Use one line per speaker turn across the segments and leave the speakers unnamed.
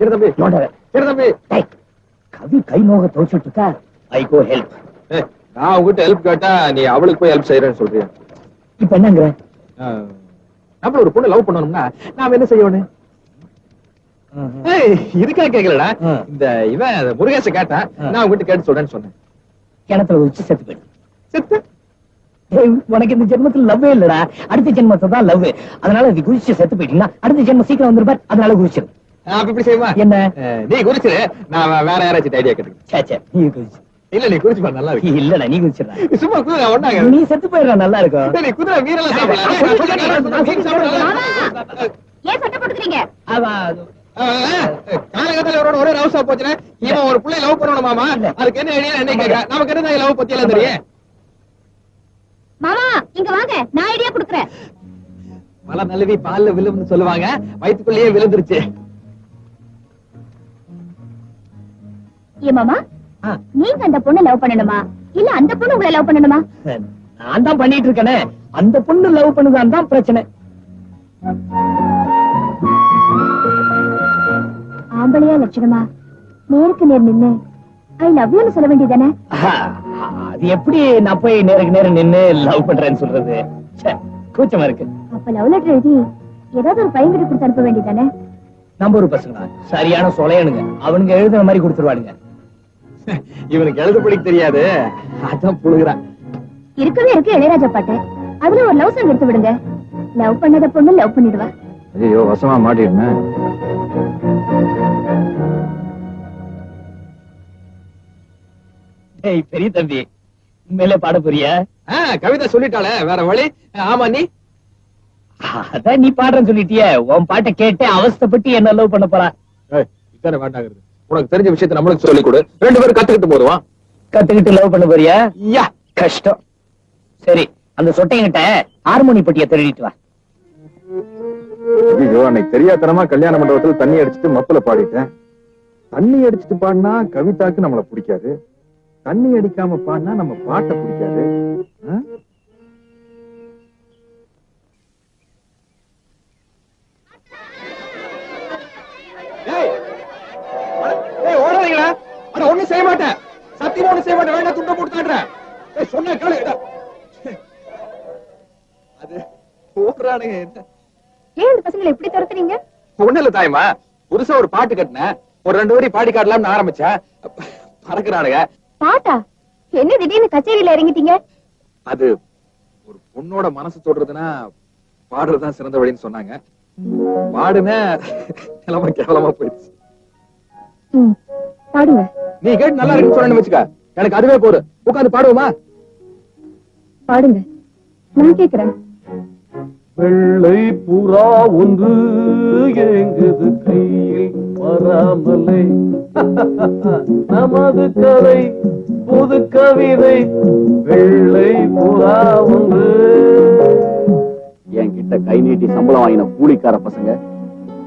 இரு தம்பி
நோண்டவ.
இரு தம்பி.
டேய், கவி கை நோக துவைச்சிட்டு இருக்கா ஐ கோ ஹெல்ப்
நான் உங்ககிட்ட ஹெல்ப் கேட்டா நீ அவளுக்கு போய் ஹெல்ப் செய்யறேன்னு சொல்றியா?
இப்ப என்னங்கிற?
ஆஹ், நம்மள ஒரு பொண்ணு லவ் பண்ணணும்னா நாம என்ன செய்யணும் இதுக்கா கேக்கலடா. இந்த இவன் முருகேச கேட்டா. நான் உங்ககிட்ட கேட்டு சொல்றேன்னு சொன்னேன்.
கிணத்துல உச்சி செத்து போயிடு.
செத்து?
உனக்கு இந்த ஜென்மத்துல லவ்வே இல்லடா. அடுத்த ஜென்மத்துல தான் லவ் அதனால குதிச்சு செத்து போயிட்டீங்கன்னா அடுத்த ஜென்மம் சீக்கிரம் வந்துருப்பார் அதனால குதிச்சிரு.
அப்ப இப்படி செய்யுமா
என்ன
நீ குறிச்சிரு நான் வேற யாராச்சும் ஐடியா கேட்டுக்கிறேன்
நீ குதிச்சு
இல்ல நீ குறிச்சு பாரு நல்லா இருக்கு
இல்லடா நீ குதிச்சிடா
சும்மா குதிரை ஒண்ணாங்க
நீ செத்து போயிடுறா நல்லா இருக்கும்
நீ குதிரை
ஏன் சட்டை போட்டுக்கிறீங்க
காலகட்டத்துல இவரோட ஒரே ரவுசா போச்சுன்னா இவன் ஒரு பிள்ளை லவ் பண்ணணும் மாமா அதுக்கு என்ன ஐடியா என்ன கேட்க நமக்கு என்ன லவ் பத்தி எல்லாம் தெரியும்
மாமா இங்க வாங்க நான் ஐடியா குடுக்குறேன்
மலை நழுவி பால்ல விழும்னு சொல்லுவாங்க வயித்துக்குள்ளேயே விழுந்துருச்சு
ஏ மாமா நீங்க அந்த பொண்ணை லவ் பண்ணணுமா? இல்ல அந்த பொண்ணு உங்களை லவ் பண்ணணுமா?
நான் தான் பண்ணிட்டு இருக்கேனே. அந்த பொண்ணு லவ் பண்ணுதான் தான் பிரச்சனை.
ஆம்பளையா லட்சணமா? நேருக்கு நேர் நின்னு ஐ லவ் சொல்ல வேண்டியதானே
அது எப்படி நான் போய் நேருக்கு நேரம் நின்னு லவ் பண்றேன்னு சொல்றது? ச்சே, கூச்சமா இருக்கு.
அப்ப லவ் லெட்டர் எழுதி ஏதாவது ஒரு பையன் கிட்ட கொடுத்து அனுப்ப வேண்டியதானே
நம்ம ஒரு பசங்க சரியான சொலையனுங்க. அவனுங்க எழுதுன மாதிரி கொடுத்துருவானுங்க.
இவனுக்கு எழுத படிக்க தெரியாது. அதான் புழுகுறான்
இருக்கவே இருக்கு இளையராஜா பாட்டு. அதுல ஒரு லவ் சாங் எடுத்து விடுங்க. லவ் பண்ணாத பொண்ணு லவ் பண்ணிடுவா.
ஐயோ வசமா மாட்டிடுனேன்
ஏய் பெரிய தம்பி உண்மையிலே பாட போறியா?
கவிதை சொல்லிட்டாளே வேற வழி? ஆமா நீ?
அதான் நீ பாடுறேன்னு சொல்லிட்டியே உன் பாட்டை கேட்டு அவஸ்தைப்பட்டு என்ன லவ் பண்ண போறா?
இத்தனை வேண்டாங்கிறது. உனக்கு தெரிஞ்ச விஷயத்தை நம்மளுக்கு சொல்லிக் கொடு. ரெண்டு பேரும் கத்துக்கிட்டு போடுவான்
கத்துக்கிட்டு லவ் பண்ண போறியா?
யா.
கஷ்டம். சரி அந்த சொட்டைங்கிட்ட ஹார்மோனி பட்டிய திருடிட்டு வா.
ஐயோ அன்னைக்கு தெரியாதனமா கல்யாண மண்டபத்துல தண்ணி அடிச்சிட்டு மப்புல பாடிட்டேன். தண்ணி அடிச்சிட்டு பாடினா கவிதாக்கு நம்மள பிடிக்காது. தண்ணி அடிக்காம பாடினா நம்ம பாட்டை பிடிக்காது ஆ?
ஏய் அட- ஏய் ஓடாதீங்களா அட ஒண்ணும் செய்ய மாட்டேன் சத்தியமா ஒண்ணும் செய்ய மாட்டேன் வேண்டாம் துண்ட போட்டு காட்டுறேன் ஏய் சொன்ன கேளு இத. அது ஓடுறானுங்க என்ன
ஏன் இந்த பசங்களை எப்படி துரத்துறீங்க?
ஒண்ணு இல்ல தாயமா புதுசா ஒரு பாட்டு கட்டினேன் ஒரு ரெண்டு வரி பாடி காட்டலாம்னு ஆரம்பிச்சேன் பறக்குறானுங்க.
பாட்டா? என்ன திடீர்னு கச்சேரியில இறங்கிட்டீங்க?
அது ஒரு பொண்ணோட மனசு தொடுறதுன்னா பாடுறதுதான் சிறந்த வழின்னு சொன்னாங்க. பாடுன நிலைமை கேவலமா போயிடுச்சு.
பாடுங்க.
நீ கேட்டு நல்லா இருக்குன்னு சொன்னு வச்சுக்க. எனக்கு அதுவே போதும். உட்காந்து பாடுவோமா?
பாடுங்க. நான் கேக்குறேன்.
வெள்ளை புறா ஒன்று ஏங்குது கையில் வராமலே. நமது கதை புது கவிதை வெள்ளை புறா ஒன்று.
என்கிட்ட கை நீட்டி சம்பளம் வாங்கின கூலிக்கார பசங்க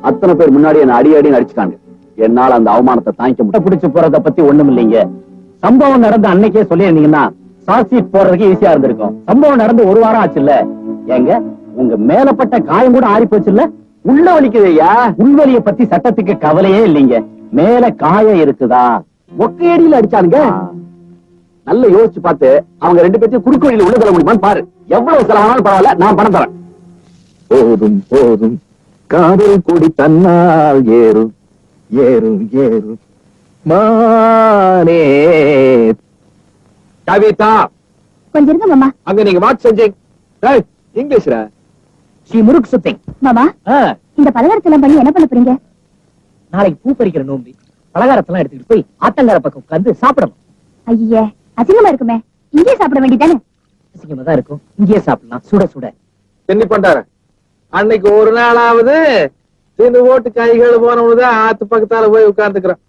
அத்தனை பேர் முன்னாடி என்ன அடி அடி அடிச்சுட்டாங்க. என்னால அந்த அவமானத்தை தாங்கிக்க முடியும் பிடிச்சு போறத பத்தி ஒண்ணும் இல்லைங்க சம்பவம் நடந்த அன்னைக்கே சொல்லியிருந்தீங்கன்னா சார்ஜ் போடுறதுக்கு ஈஸியா இருந்திருக்கும். சம்பவம் நடந்து ஒரு வாரம் ஆச்சுல்ல. ஏங்க? உங்க மேலப்பட்ட காயம் கூட ஆறி போச்சுல்ல உள்ள வலிக்குது ஐயா உள்வலிய பத்தி சட்டத்துக்கு கவலையே இல்லைங்க. மேல காயம் இருக்குதா? ஒக்கையடியில அடிச்சானுங்க. நல்ல யோசிச்சு பார்த்து அவங்க ரெண்டு பேர்த்தையும் குறுக்கு வழியில உள்ள தள்ள முடியுமான்னு பாரு. எவ்வளவு செலவானாலும் பரவாயில்ல நான் பணம் தரேன்.
போதும் போதும். காதல் கொடி தன்னால் ஏறும் ஏறும் ஏறும். மானே.
கவிதா.
கொஞ்சம் இருங்க மாமா.
அங்க நீங்க வாட்ச் செஞ்சீங்க. இங்கிலீஷ்ல
ஸ்ரீ முருக் சுத்திங்
மாமா இந்த பலகாரத்தெல்லாம் பண்ணி என்ன பண்ண போறீங்க?
நாளைக்கு பூ பறிக்கிற நோம்பி. பலகாரத்தெல்லாம் எடுத்துக்கிட்டு போய் ஆத்தங்கர பக்கம் உட்கார்ந்து சாப்பிடணும்.
ஐயே அசிங்கமா இருக்குமே. இங்கே சாப்பிட வேண்டியதானே?
அசிங்கமா தான் இருக்கும். இங்கேயே சாப்பிடலாம். சுட சுட.
என்ன பண்றாரு அன்னைக்கு ஒரு நாளாவது தின்னு ஓட்டு கைகள் போனவனுதான் ஆத்து பக்கத்தால போய் உட்கார்ந்துக்கிறேன்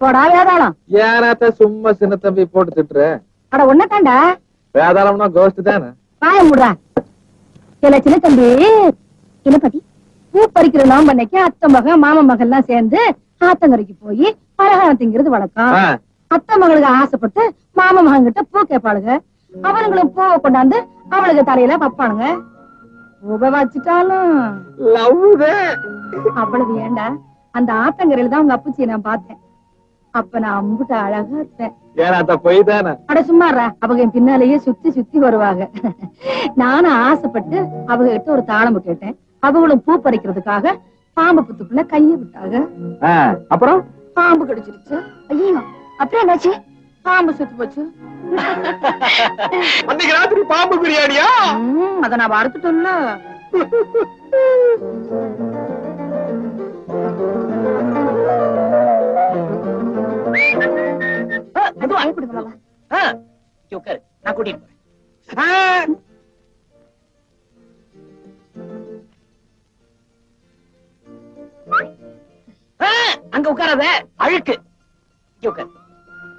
போடா வேதாளம்.
ஏனாத்த சும்மா சின்ன தம்பி போட்டு திட்டுற?
அட
வேதாளம்னா கோஸ்ட் தானே?
வாய மூடுறா. சில சின்ன தம்பி என்ன பாட்டி பூ பறிக்கிற நோம்பன்னைக்கு அத்தை மகன் மாமன் மகன் எல்லாம் சேர்ந்து ஆத்தங்கரைக்கு போய் பலகாரம் திங்கிறது வழக்கம். அத்தை மகளுக்கு ஆசைப்பட்டு மாமன் மகன் கிட்ட பூ கேட்பாளுங்க அவனுங்களும் பூவை கொண்டாந்து அவளுக்கு தலையில வைப்பானுங்க பூவை வச்சுட்டாலும். அவ்வளவு ஏண்டா? அந்த ஆத்தங்கரையில தான் உங்க அப்பச்சியை நான் பார்த்தேன். அப்ப நான் அம்புட்ட அழகா இருப்பேன்.
ஏன்னா போய் தானே?
அட சும்மாறா அவங்க என் பின்னாலேயே சுத்தி சுத்தி வருவாங்க. நானும் ஆசைப்பட்டு அவங்க கிட்ட ஒரு தாளம்பு கேட்டேன். அவங்களும் பூ பறிக்கிறதுக்காக பாம்பு புத்துக்குள்ள கைய விட்டாங்க.
அப்புறம்?
பாம்பு கடிச்சிருச்சு. ஐயோ அப்புறம் என்னாச்சு? பாம்பு செத்து போச்சு.
அன்னைக்கு ராத்திரி பாம்பு பிரியாணியா?
அத நான் வறுத்துட்டோம்ல
மெதுவா.
வாங்கி கொடுங்க மாமா.
ஆ, இங்க உட்காரு. நான் கூட்டிட்டு போறேன். ஆ, அங்க உட்காராத. அழுக்கு. இங்க உட்காரு.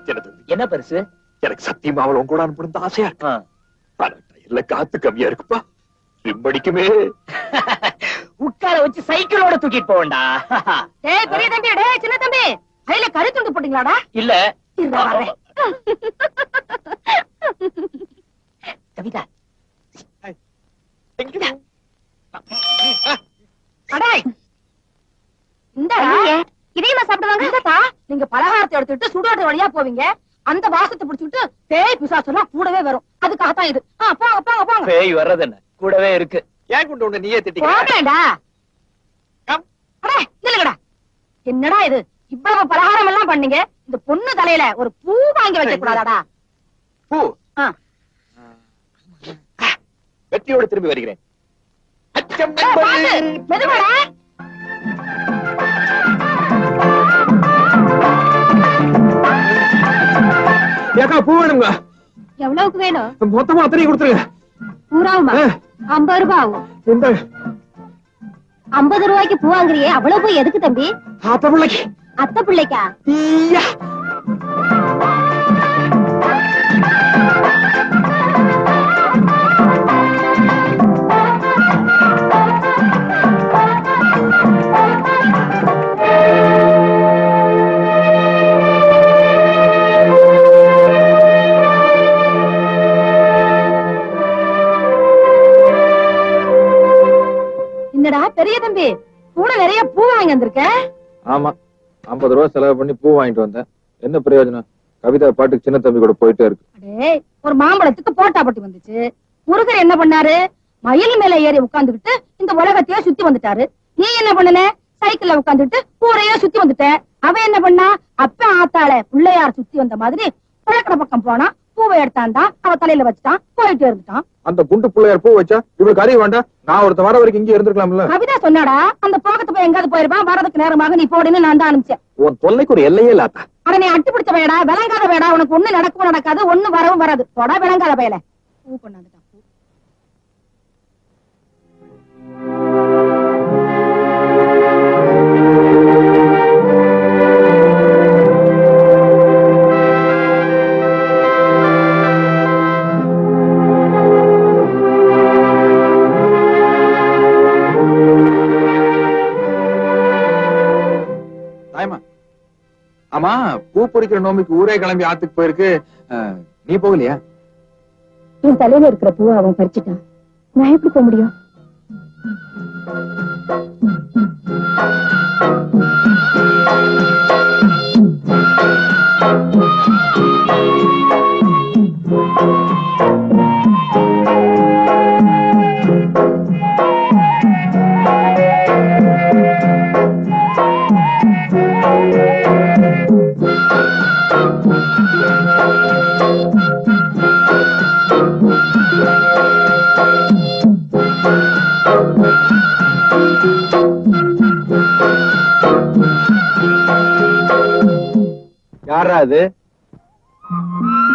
எனக்கு
என்ன பெருசு?
எனக்கு சத்தியமா அவள் உன் கூட அனுப்பணும் ஆசையா இருக்கு. ஆனா காத்து கம்மியா இருக்குப்பா. இம்படிக்குமே
உட்கார வச்சு சைக்கிளோட தூக்கிட்டு போவேண்டா
டேய் பெரிய தம்பி டேய் சின்ன தம்பி. கையில கறி துண்டு போட்டீங்களாடா?
இல்ல. கவிதா.
இதையுமா சாப்பிடுவாங்க? இந்தா நீங்க பலகாரத்தை எடுத்துட்டு சுடுகாட்டு வழியா போவீங்க. அந்த வாசத்தை பிடிச்சுட்டு பேய் பிசாசெல்லாம் கூடவே வரும். அதுக்காகத்தான் இது. போங்க போங்க போங்க.
பேய் வர்றது என்ன? கூடவே இருக்கு.
ஏன் கொண்டு வந்து நீயே
அடே நில்லுங்கடா. என்னடா இது? இவ்வளவு பலகாரம் எல்லாம் பண்ணீங்க. இந்த பொண்ணு தலையில ஒரு பூ வாங்கி வைக்க கூடாதாடா
பூ. வெற்றியோடு திரும்பி வருகிறேன். ஏக்கா பூ வேணுங்க
எவ்வளவுக்கு வேணும்?
மொத்தமா அத்தனை கொடுத்துருங்க.
பூராவுமா? ஐம்பது ரூபாய் ஆகும்
இந்த
ஐம்பது ரூபாய்க்கு பூ வாங்குறியே அவ்வளவு எதுக்கு தம்பி?
ஆத்த பிள்ளைக்கு
அத்தை பிள்ளைக்கா. என்னடா பெரிய தம்பி கூட நிறைய பூ வாங்கி வந்திருக்க?
ஆமா. ஐம்பது ரூபா செலவு பண்ணி பூ வாங்கிட்டு வந்தேன். என்ன பிரயோஜனம்? கவிதா பாட்டுக்கு சின்ன தம்பி கூட போயிட்டே இருக்கு.
ஒரு மாம்பழத்துக்கு போட்டாப்பட்டு வந்துச்சு. முருகர் என்ன பண்ணாரு? மயில் மேல ஏறி உட்கார்ந்துகிட்டு இந்த உலகத்தையே சுத்தி வந்துட்டாரு. நீ என்ன பண்ணுன? சைக்கிள்ல உட்காந்துட்டு ஊரையே சுத்தி வந்துட்டேன் அவன் என்ன பண்ணா? அப்ப ஆத்தாள பிள்ளையார் சுத்தி வந்த மாதிரி புழக்கடை பக்கம் போனா பூவை எடுத்தான்டா அவ தலையில வச்சுட்டான் போயிட்டு இருந்துட்டான்.
அந்த குண்டு பிள்ளையார் பூ வச்சா இவளுக்கு அறிய வேண்டாம் நான் ஒருத்த வர வரைக்கும் இங்கே இருந்திருக்கலாம்ல.
கவிதா சொன்னாடா அந்த போகத்து போய் எங்காவது போயிருப்பான் வரதுக்கு நேரமாக நீ போடுன்னு நான் தான் அனுப்பிச்சேன்.
உன் தொல்லைக்கு ஒரு எல்லையே இல்லாத்தா
அட நீ அட்டு பிடிச்ச வேடா விளங்காத வேடா உனக்கு ஒண்ணு நடக்கவும் நடக்காது ஒண்ணு வரவும் வராது. போடா விளங்காத பயல. பூ கொண்டாந்துட்டான்
ஆமா பூ பொறிக்கிற நோம்பிக்கு ஊரே கிளம்பி ஆத்துக்கு போயிருக்கு. நீ போகலையா?
என் தலையில இருக்கிற பூவை அவன் பறிச்சுட்டான். நான் எப்படி போக முடியும்?
யாரா அது?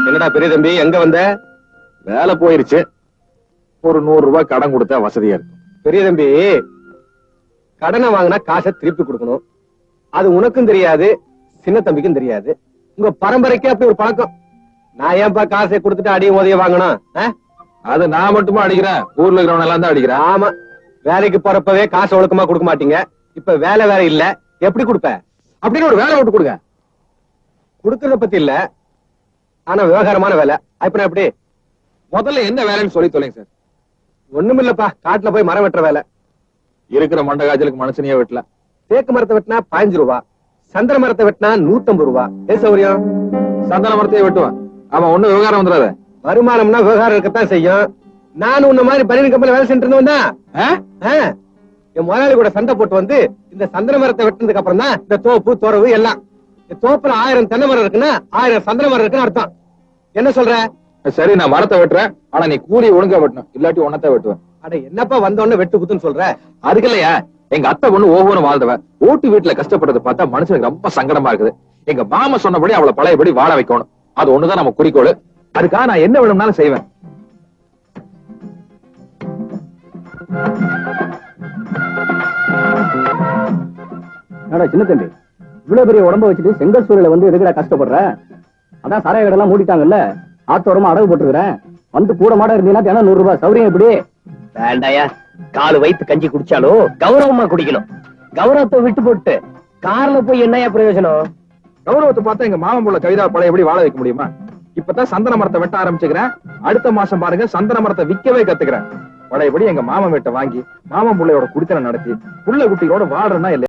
என்னடா பெரிய தம்பி எங்க வந்த?
வேலை போயிருச்சு. ஒரு நூறு ரூபாய் கடன் கொடுத்தா வசதியா இருக்கும்.
பெரிய தம்பி கடனை வாங்கினா காசை திருப்பி கொடுக்கணும். அது உனக்கும் தெரியாது சின்ன தம்பிக்கும் தெரியாது. உங்க பரம்பரைக்கே அப்படி ஒரு பழக்கம். நான் ஏன்பா காசை கொடுத்துட்டு அடியும் உதவி வாங்கணும்?
அது நான் மட்டுமா அடிக்கிறேன்? ஊர்ல இருக்கிறவன் எல்லாம் தான் அடிக்கிறேன்.
ஆமா. வேலைக்கு போறப்பவே காசு ஒழுக்கமா கொடுக்க மாட்டீங்க. இப்ப வேலை வேற இல்ல. எப்படி கொடுப்ப?
அப்படின்னு ஒரு வேலை விட்டு கொடுங்க.
கொடுக்கறத பத்தி இல்ல. ஆனா விவகாரமான வேலை. அப்புறம் எப்படி?
முதல்ல என்ன வேலைன்னு சொல்லி தொலைங்க சார்.
ஒண்ணுமில்லப்பா காட்டுல போய் மரம் வெட்டுற வேலை.
இருக்கிற மண்ட காய்ச்சலுக்கு மனுஷனையே வெட்டல.
தேக்கு மரத்தை வெட்டினா பாஞ்சு ரூபா. சந்திர மரத்தை வெட்டினா நூத்தம்பது ரூபா. ஏ சௌரியம்
சந்தன மரத்தையே வெட்டுவான். அவன் ஒண்ணு விவகாரம் வந்துடாத.
வருமானம்னா விவகாரம் இருக்கத்தான் செய்யும். நானும் உன்ன மாதிரி பனியன் கம்பெனில வேலை செஞ்சுட்டு இருந்தவன் தான்.
ஆ?
ஆ. என் முதலாளி கூட சண்டை போட்டு வந்து இந்த சந்தன மரத்தை வெட்டினதுக்கு அப்புறம் தான் இந்த தோப்பு துறவு எல்லாம். இந்த தோப்புல ஆயிரம் தென்னை மரம் இருக்குன்னா ஆயிரம் சந்தன மரம் இருக்குன்னு அர்த்தம். என்ன சொல்ற?
சரி நான் மரத்தை வெட்டுறேன். ஆனா நீ கூலி ஒழுங்கா வெட்டணும். இல்லாட்டி உன்னத்தை வெட்டுவேன்.
அட என்னப்பா வந்த உடனே வெட்டு குத்துன்னு சொல்ற?
அதுக்கு இல்லையா? எங்க அத்தை பொண்ணு ஓஹோன்னு வாழ்ந்தவ ஓட்டு வீட்டுல கஷ்டப்படுறத பார்த்தா மனுஷனுக்கு ரொம்ப சங்கடமா இருக்குது. எங்க மாமா சொன்னபடி அவளை பழையபடி வாழ வைக்கணும். அது ஒண்ணுதான் நம்ம குறிக்கோள். அதுக்காக நான் என்ன வேணும்னாலும் செய்வேன்.
சின்ன தம்பி? இவ்வளவு பெரிய உடம்ப வச்சுட்டு செங்கல் சூழல வந்து எதுக்குடா கஷ்டப்படுற? அதான் சாராய கடைலாம் மூடிட்டாங்கல்ல. ஆத்தோரமா அடகு போட்டுருக்கிறேன். வந்து கூட மாட இருந்தீங்கன்னா தினம் நூறு ரூபாய். சௌரியம் எப்படி?
வேண்டாயா. காலு வயித்து கஞ்சி குடிச்சாலும் கௌரவமா குடிக்கணும். கௌரவத்தை விட்டு போட்டு கார்ல போய் என்னையா பிரயோஜனம்?
கௌரவத்தை பார்த்தா எங்க மாமன் போல கவிதா பழையபடி வாழ வைக்க முடியுமா? இப்பதான் சந்தன மரத்தை வெட்ட ஆரம்பிச்சுக்கிறேன். அடுத்த மாசம் பாருங்க சந்தன மரத்தை விக்கவே கத்துக்கிறேன். பழையபடி எங்க மாமன் வீட்டை வாங்கி மாமன் பிள்ளையோட குடித்தனம் நடத்தி புள்ள குட்டியோட வாழ்றேன்னா இல்லையா?